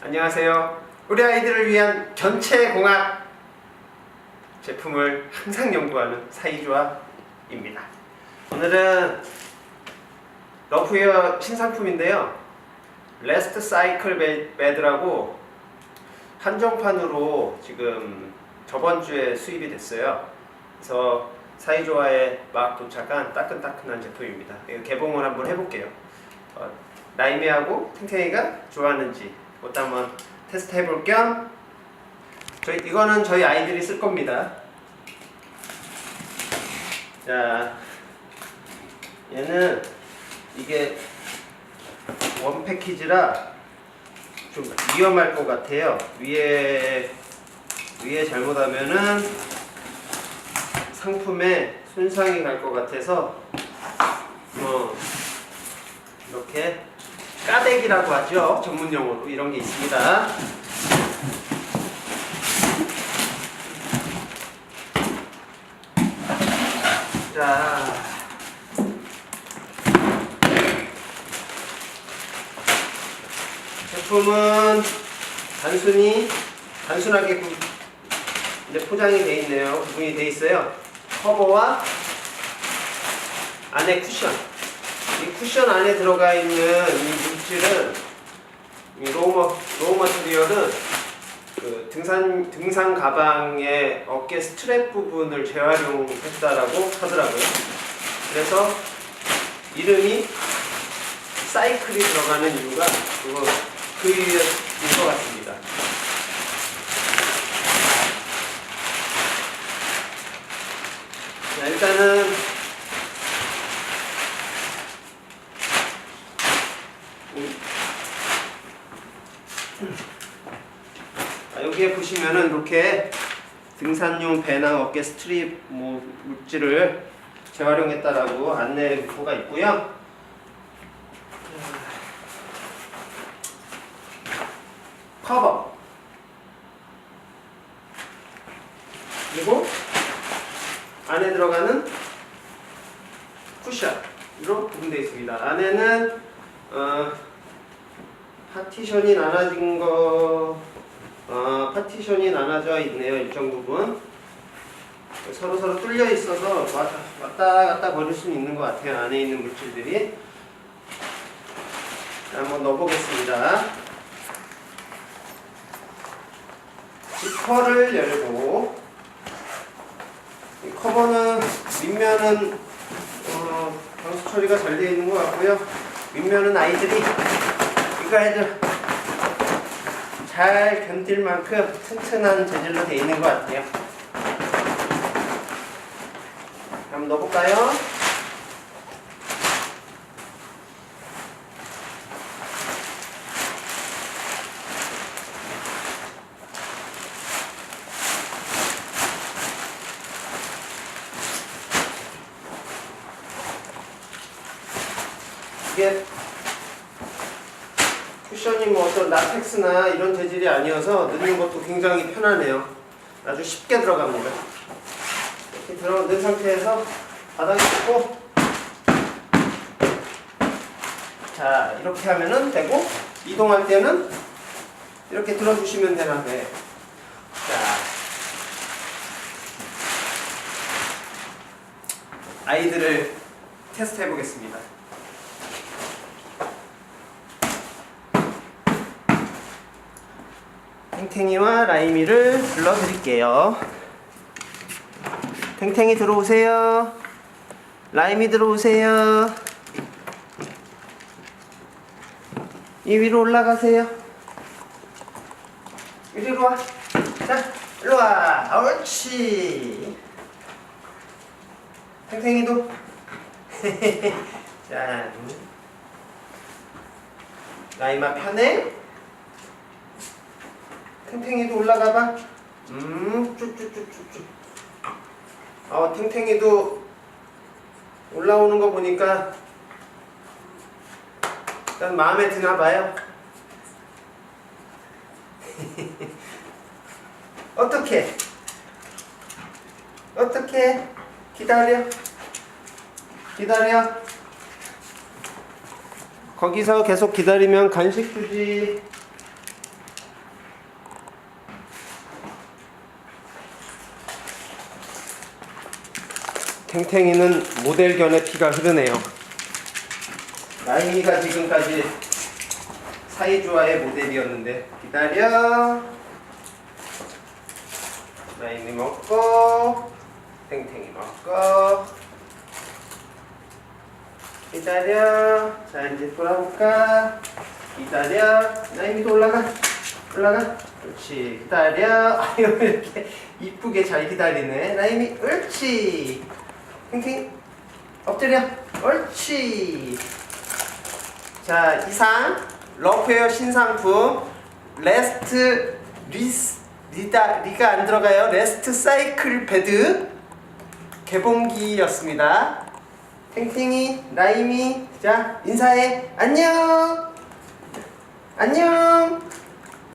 안녕하세요. 우리 아이들을 위한 전체 공학 제품을 항상 연구하는 사이조아입니다. 오늘은 러프웨어 신상품인데요. 레스트 사이클 배- 배드라고 한정판으로 지금 저번 주에 수입이 됐어요. 그래서 사이조아에 막 도착한 따끈따끈한 제품입니다. 개봉을 한번 해볼게요. 어, 라이미하고 탱탱이가 좋아하는지 그것도 한번 테스트 해볼 겸 저희 이거는 저희 아이들이 쓸 겁니다. 자, 얘는 이게 원 패키지라 좀 위험할 것 같아요. 위에 위에 잘못하면은 상품에 손상이 갈 것 같아서 어, 이렇게 까대기라고 하죠. 전문 용어로 이런 게 있습니다. 자. 제품은 단순히 단순하게 구- 이제 포장이 돼 있네요. 구분이 돼 있어요. 커버와 안에 쿠션. 이 쿠션 안에 들어가 있는 이 물질은 이 로우 로우 머티리얼은 그 등산 등산 가방의 어깨 스트랩 부분을 재활용했다라고 하더라고요. 그래서 이름이 사이클이 들어가는 이유가 그거 그 이유인 것 같습니다. 자, 일단은 자, 여기에 보시면은 이렇게 등산용 배낭 어깨 스트립 뭐 물질을 재활용했다라고 안내표가 있고요. 커버 그리고 안에 들어가는 쿠션으로 구분되어 있습니다. 안에는 어, 파티션이 나눠진 거 어, 파티션이 나눠져 있네요. 일정 부분 서로 서로 뚫려 있어서 왔- 왔다 갔다 거릴 수는 있는 것 같아요. 안에 있는 물질들이 자, 한번 넣어보겠습니다. 지퍼를 열고 이 커버는 윗면은 어, 방수 처리가 잘 되어 있는 것 같고요. 윗면은 아이들이 이거 해도 잘 견딜 만큼 튼튼한 재질로 되어 있는 것 같아요. 한번 넣어볼까요? 이게 쿠션이 뭐 어떤 라텍스나 이런 재질이 아니어서 넣는 것도 굉장히 편하네요. 아주 쉽게 들어갑니다. 이렇게 들어 넣은 상태에서 바닥에 놓고 자 이렇게 하면은 되고 이동할 때는 이렇게 들어주시면 되는데 자 아이들을 테스트 해보겠습니다. 탱탱이와 라이미를 불러드릴게요. 탱탱이 들어오세요. 라이미 들어오세요. 이 위로 올라가세요. 이리로 와. 자, 일로 와. 옳지. 탱탱이도. 자, 라이마 편해? 탱탱이도 올라가봐. 음, 쭉쭉쭉쭉쭉. 어, 탱탱이도 올라오는 거 보니까 일단 마음에 드나 봐요. 어떻게? 어떻게? 기다려. 기다려. 거기서 계속 기다리면 간식 주지. 탱탱이는 모델견의 피가 흐르네요. 라임이가 지금까지 사이좋아의 모델이었는데 기다려. 라임이 먹고 탱탱이 먹고 기다려. 자 이제 돌아볼까? 기다려. 라임이도 올라가. 올라가. 그렇지. 기다려. 아유 이렇게 이쁘게 잘 기다리네. 라임이 옳지. 탱탱이 엎드려. 옳지. 자 이상 러프웨어 신상품 레스트 리스 리다 리가 안 들어가요. 레스트 사이클 베드 개봉기였습니다. 탱탱이 라임이 자 인사해 안녕 안녕